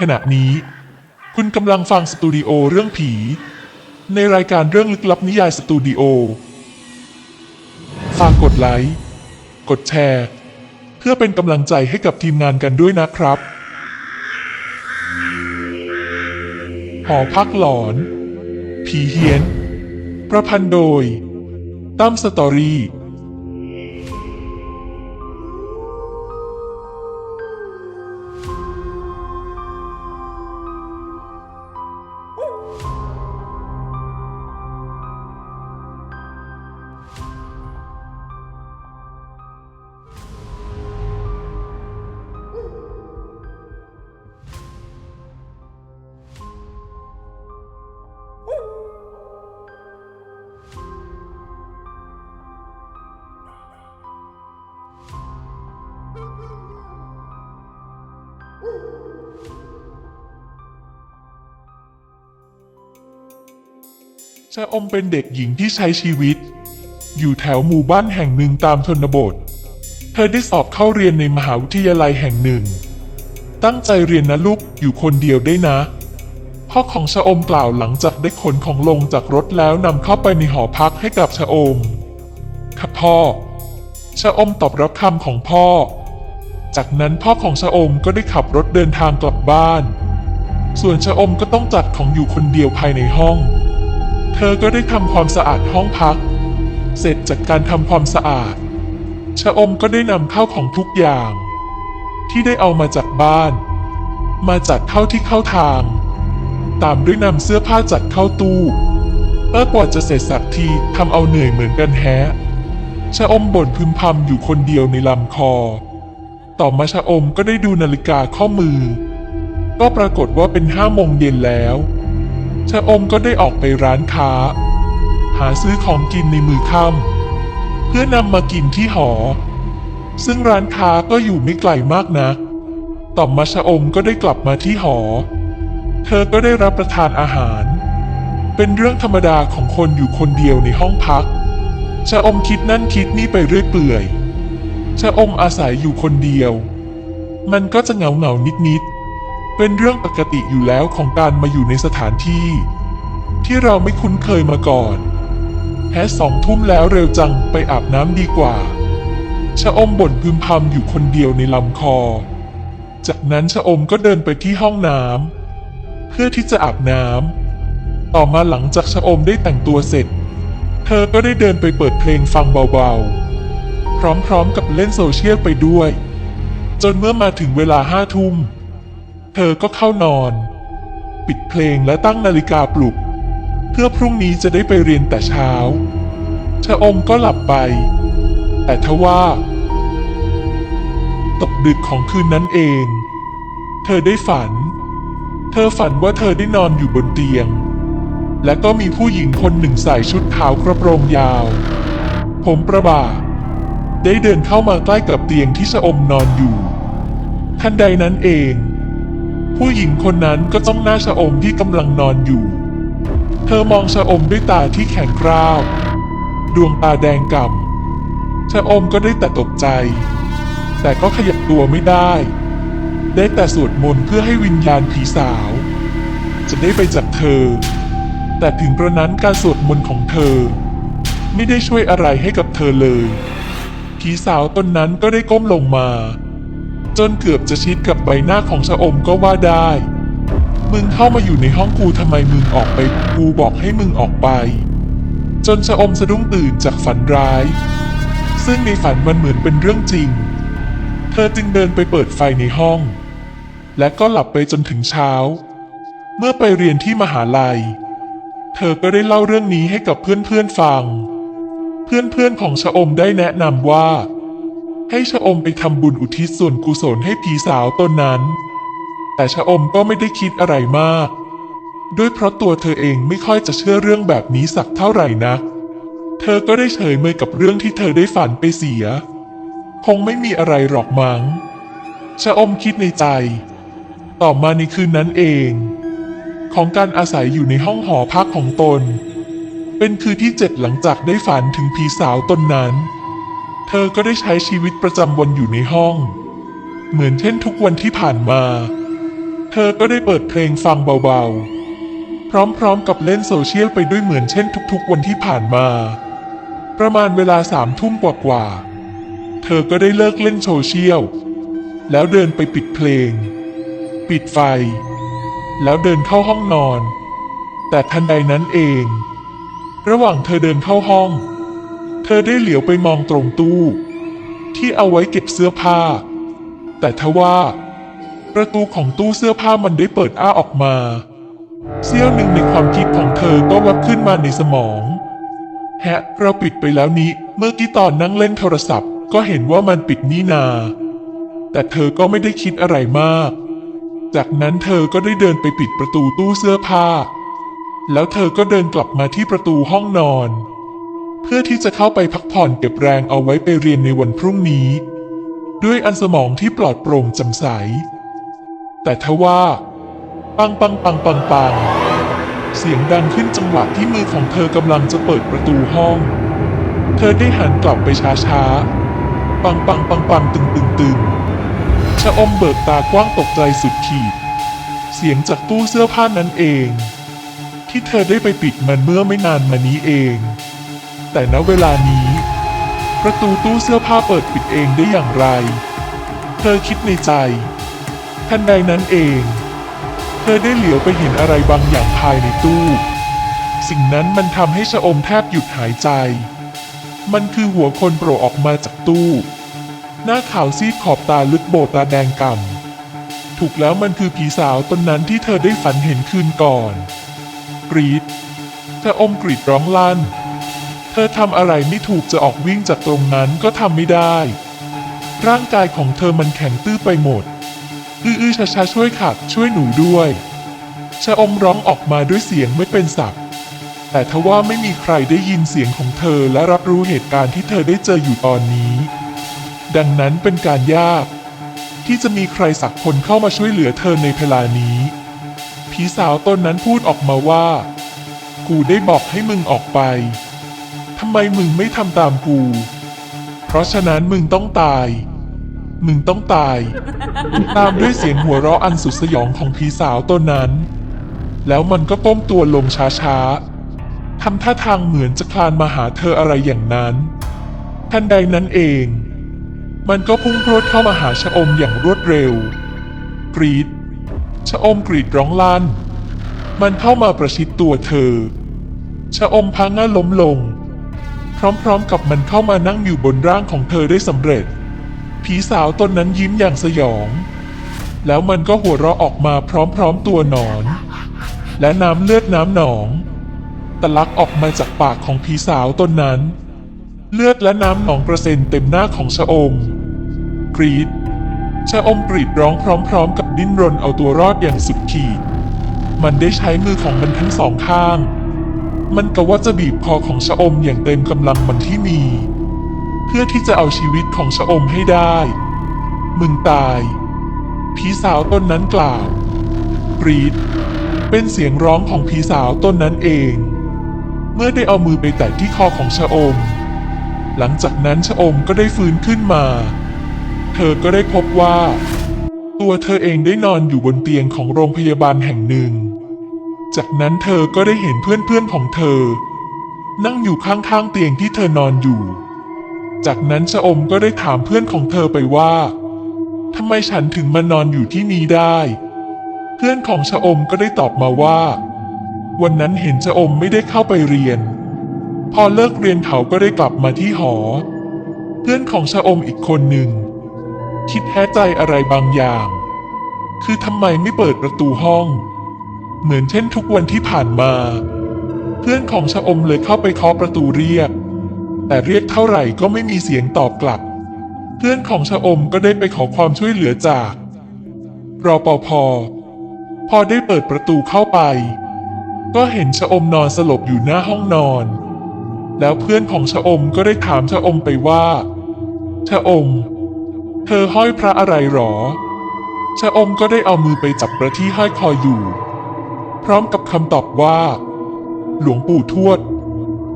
ขณะนี้ คุณกำลังฟังสตูดิโอเรื่องผี ในรายการเรื่องลึกลับนิยายสตูดิโอฝากกดไลค์กดแชร์ เพื่อเป็นกำลังใจให้กับทีมงานกันด้วยนะครับ หอพักหลอน ผีเฮียน ประพันธ์โดยตั้มสตอรี่ ชะอมเป็นเด็กหญิงที่ใช้ชีวิต อยู่แถวหมู่บ้านแห่งหนึ่งตามชนบท เธอได้สอบเข้าเรียนในมหาวิทยาลัยแห่งหนึ่ง ตั้งใจเรียนนะลูกอยู่คนเดียวได้นะ พ่อของชะอมกล่าวหลังจากได้ขนของลงจากรถแล้วนำเข้าไปในหอพักให้กับชะอมครับพ่อชะอมตอบรับคำของพ่อ จากนั้นพ่อของชะอมก็ได้ขับรถเดินทางกลับบ้าน ส่วนชะอมก็ต้องจัดของอยู่คนเดียวภายในห้อง เธอก็ได้ทำความสะอาดห้องพัก เสร็จจากการทำความสะอาด ชะอมก็ได้นำข้าวของทุกอย่าง ที่ได้เอามาจากบ้าน มาจัดเข้าที่เข้าทาง ตามด้วยนำเสื้อผ้าจัดเข้าตู้เออกว่าจะเสร็จสักทีทำเอาเหนื่อยเหมือนกันแฮะชะอมบ่นพึมพำอยู่คนเดียวในลำคอ ต่อมาชะอมก็ได้ดูนาฬิกาข้อมือ ก็ปรากฏว่าเป็นห้าโมงเย็นแล้ว ชะอมก็ได้ออกไปร้านค้า หาซื้อของกินในมือค่ำเพื่อนำมากินที่หอ ซึ่งร้านค้าก็อยู่ไม่ไกลมากนัก ต่อมาชะอมก็ได้กลับมาที่หอ เธอก็ได้รับประทานอาหาร เป็นเรื่องธรรมดาของคนอยู่คนเดียวในห้องพักชะอมคิดนั่นคิดนี่ไปเรื่อยเปื่อยชะอมอาศัยอยู่คนเดียว มันก็จะเหงาเหงานิดนิดๆ เป็นเรื่องปกติอยู่แล้วของการมาอยู่ในสถานที่ ที่เราไม่คุ้นเคยมาก่อนแฮะสองทุ่มแล้วเร็วจังไปอาบน้ำดีกว่า ชะอมบ่นพึมพำอยู่คนเดียวในลำคอ จากนั้นชะอมก็เดินไปที่ห้องน้ำเพื่อที่จะอาบน้ำต่อมาหลังจากชะอมได้แต่งตัวเสร็จ เธอก็ได้เดินไปเปิดเพลงฟังเบาๆ พร้อมๆกับเล่นโซเชียลไปด้วย จนเมื่อมาถึงเวลาห้าทุ่ม เธอก็เข้านอน ปิดเพลงและตั้งนาฬิกาปลุก เพื่อพรุ่งนี้จะได้ไปเรียนแต่เช้าชะอมก็หลับไป แต่ทว่าตกดึกของคืนนั้นเอง เธอได้ฝัน เธอฝันว่าเธอได้นอนอยู่บนเตียง และก็มีผู้หญิงคนหนึ่งใส่ชุดขาวกระโปรงยาว ผมประบ่า ได้เดินเข้ามาใกล้กับเตียงที่ชะอมนอนอยู่ ทันใดนั้นเอง ผู้หญิงคนนั้นก็จ้องหน้าชะอมที่กำลังนอนอยู่ เธอมองชะอมด้วยตาที่แข็งกร้าว ดวงตาแดงก่ำชะอมก็ได้แต่ตกใจ แต่ก็ขยับตัวไม่ได้ ได้แต่สวดมนต์เพื่อให้วิญญาณผีสาว จะได้ไปจากเธอ แต่ถึงกระนั้นการสวดมนต์ของเธอ ไม่ได้ช่วยอะไรให้กับเธอเลย ผีสาวตนนั้นก็ได้ก้มลงมา จนเกือบจะชิดกับใบหน้าของชะอมก็ว่าได้ มึงเข้ามาอยู่ในห้องกูทำไมมึงออกไปกูบอกให้มึงออกไป จนชะอมสะดุ้งตื่นจากฝันร้าย ซึ่งในฝันมันเหมือนเป็นเรื่องจริง เธอจึงเดินไปเปิดไฟในห้อง และก็หลับไปจนถึงเช้า เมื่อไปเรียนที่มหาลัย เธอก็ได้เล่าเรื่องนี้ให้กับเพื่อนๆฟัง เพื่อนๆของชะอมได้แนะนำว่า ให้ชะอมไปทำบุญอุทิศส่วนกุศลให้ผีสาวตนนั้น แต่ชะอมก็ไม่ได้คิดอะไรมาก ด้วยเพราะตัวเธอเองไม่ค่อยจะเชื่อเรื่องแบบนี้สักเท่าไหร่นัก เธอก็ได้เฉยเมยกับเรื่องที่เธอได้ฝันไปเสีย คงไม่มีอะไรหรอกมัง้งชะอมคิดในใจ ต่อมาในคืนนั้นเอง ของการอาศัยอยู่ในห้องหอพักของตน เป็นคืนที่เจ็ดหลังจากได้ฝันถึงผีสาวตนนั้น เธอก็ได้ใช้ชีวิตประจำวันอยู่ในห้อง เหมือนเช่นทุกวันที่ผ่านมา เธอก็ได้เปิดเพลงฟังเบาๆ พร้อมๆกับเล่นโซเชียลไปด้วยเหมือนเช่นทุกๆวันที่ผ่านมา ประมาณเวลาสามทุ่มกว่าๆ เธอก็ได้เลิกเล่นโซเชียล แล้วเดินไปปิดเพลง ปิดไฟ แล้วเดินเข้าห้องนอน แต่ทันใดนั้นเอง ระหว่างเธอเดินเข้าห้อง ธอได้เหลียวไปมองตรงตู้ ที่เอาไว้เก็บเสื้อผ้า แต่ทว่า ประตูของตู้เสื้อผ้ามันได้เปิดอ้าออกมา เสี้ยวหนึ่งในความคิดของเธอก็วับขึ้นมาในสมองแฮะ เราปิดไปแล้วนี้ เมื่อกี้ตอนนั่งเล่นโทรศัพท์ ก็เห็นว่ามันปิดนี่นา แต่เธอก็ไม่ได้คิดอะไรมาก จากนั้นเธอก็ได้เดินไปปิดประตูตู้เสื้อผ้า แล้วเธอก็เดินกลับมาที่ประตูห้องนอน พื่อที่จะเข้าไปพักผ่อนเก็บแรงเอาไว้ไปเรียนในวันพรุ่งนี้ ด้วยอันสมองที่ปลอดโปร่งจำใส แต่ทว่า ปังปังปังปังปังเสียงดังขึ้นจังหวะที่มือของเธอกำลังจะเปิดประตูห้อง เธอได้หันกลับไปช้าช้าๆปังปังปังปังตึงตึงตึงชะอมเบิกตากว้างตกใจสุดขีด เสียงจากตู้เสื้อผ้านั้นเอง ที่เธอได้ไปปิดมันเมื่อไม่นานมานี้เอง แต่ณเวลานี้ ประตูตู้เสื้อผ้าเปิดปิดเองได้อย่างไร เธอคิดในใจ ทันใดนั้นเอง เธอได้เหลียวไปเห็นอะไรบางอย่างภายในตู้ สิ่งนั้นมันทำให้ชะอมแทบหยุดหายใจ มันคือหัวคนโผล่ออกมาจากตู้ หน้าขาวซีดขอบตาลึกโบตาแดงก่ำถูกแล้วมันคือผีสาวตนนั้นที่เธอได้ฝันเห็นคืนก่อน กรีดเธออมกรีดร้องลั่น ธอทำอะไรไม่ถูกจะออกวิ่งจากตรงนั้นก็ทำไม่ได้ ร่างกายของเธอมันแข็งตื้อไปหมด อื้อๆช้าๆช่วยขัดช่วยหนูด้วยชะอมร้องออกมาด้วยเสียงไม่เป็นสับแต่ทว่าไม่มีใครได้ยินเสียงของเธอและรับรู้เหตุการณ์ที่เธอได้เจออยู่ตอนนี้ ดังนั้นเป็นการยาก ที่จะมีใครสักคนเข้ามาช่วยเหลือเธอในเวลานี้ ผีสาวตนนั้นพูดออกมาว่า กูได้บอกให้มึงออกไปำไมมึงไม่ทำตามกู เพราะฉะนั้นมึงต้องตาย มึงต้องตาย ตามด้วยเสียงหัวเราะอันสุดสยองของผีสาวตนนั้น แล้วมันก็ก้มตัวลงช้าๆทำท่าทางเหมือนจะคลานมาหาเธออะไรอย่างนั้น ทันใดนั้นเอง มันก็พุ่งพรวดเข้ามาหาชะอมอย่างรวดเร็ว กรีดชะอมกรีดร้องลั่น มันเข้ามาประชิดตัวเธอชะอมพังงาล้มลง พร้อมๆกับมันเข้ามานั่งอยู่บนร่างของเธอได้สำเร็จ ผีสาวตนนั้นยิ้มอย่างสยอง แล้วมันก็หัวเราะออกมาพร้อมๆตัวหนอน และน้ำเลือดน้ำหนองตะลักออกมาจากปากของผีสาวตนนั้น เลือดและน้ำหนองกระเซ็นเต็มหน้าของชะอม กรีดชะอมกรีดร้องพร้อม ๆ กับดิ้นรนเอาตัวรอดอย่างสุดขีด มันได้ใช้มือของมันทั้งสองข้าง มันกะว่าจะบีบคอของชะอมอย่างเต็มกำลังมันที่มี เพื่อที่จะเอาชีวิตของชะอมให้ได้ มึงตาย ผีสาวต้นนั้นกล่าวกรีด เป็นเสียงร้องของผีสาวต้นนั้นเอง เมื่อได้เอามือไปแตะที่คอของชะอม หลังจากนั้นชะอมก็ได้ฟื้นขึ้นมา เธอก็ได้พบว่า ตัวเธอเองได้นอนอยู่บนเตียงของโรงพยาบาลแห่งหนึ่ง จากนั้นเธอก็ได้เห็นเพื่อนๆของเธอ นั่งอยู่ข้างๆเตียงที่เธอนอนอยู่ จากนั้นชะอมก็ได้ถามเพื่อนของเธอไปว่าทำไมฉันถึงมานอนอยู่ที่นี่ได้ เพื่อนของชะอมก็ได้ตอบมาว่า วันนั้นเห็นชะอมไม่ได้เข้าไปเรียน พอเลิกเรียนเขาก็ได้กลับมาที่หอ เพื่อนของชะอมอีกคนหนึ่ง คิดแท้ใจอะไรบางอย่าง คือทำไมไม่เปิดประตูห้อง เหมือนเช่นทุกวันที่ผ่านมา เพื่อนของชะอมเลยเข้าไปเคาะประตูเรียก แต่เรียกเท่าไหร่ก็ไม่มีเสียงตอบกลับ เพื่อนของชะอมก็ได้ไปขอความช่วยเหลือจากรอปภพอได้เปิดประตูเข้าไป ก็เห็นชะอมนอนสลบอยู่หน้าห้องนอน แล้วเพื่อนของชะอมก็ได้ถามชะอมไปว่า ชะอม เธอห้อยพระอะไรหรอ ชะอมก็ได้เอามือไปจับประที่ห้อยคออยู่ ร้อมกับคำตอบว่า หลวงปู่ทวด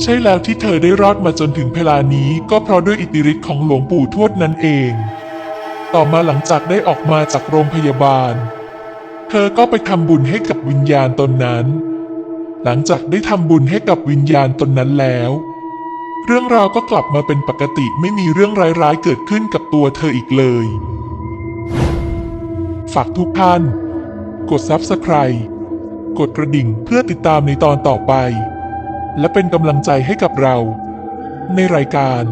ใช่แล้วที่เธอได้รอดมาจนถึงเวลานี้ก็เพราะด้วยอิทธิฤทธิ์ของหลวงปู่ทวดนั่นเอง ต่อมาหลังจากได้ออกมาจากโรงพยาบาล เธอก็ไปทำบุญให้กับวิญญาณตนนั้น หลังจากได้ทำบุญให้กับวิญญาณตนนั้นแล้ว เรื่องราวก็กลับมาเป็นปกติไม่มีเรื่องร้ายๆเกิดขึ้นกับตัวเธออีกเลย ฝากทุกท่าน กด Subscribe กดกระดิ่งเพื่อติดตามในตอนต่อไป และเป็นกำลังใจให้กับเรา ในรายการ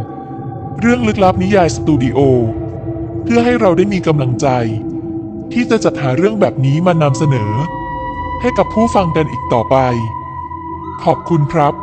เรื่องลึกลับนิยายสตูดิโอเพื่อให้เราได้มีกำลังใจ ที่จะจัดหาเรื่องแบบนี้มานำเสนอ ให้กับผู้ฟังกันอีกต่อไป ขอบคุณครับ